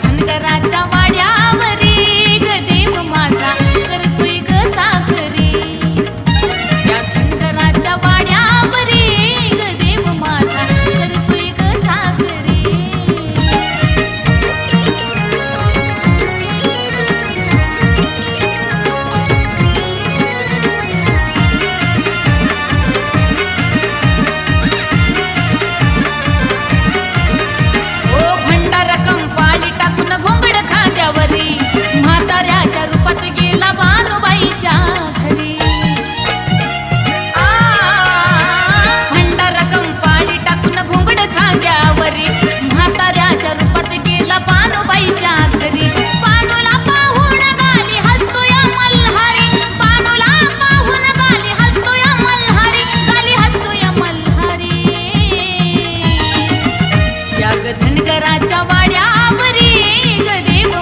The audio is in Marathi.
धनगराज शंकराच्या वाड्यावरी गदेव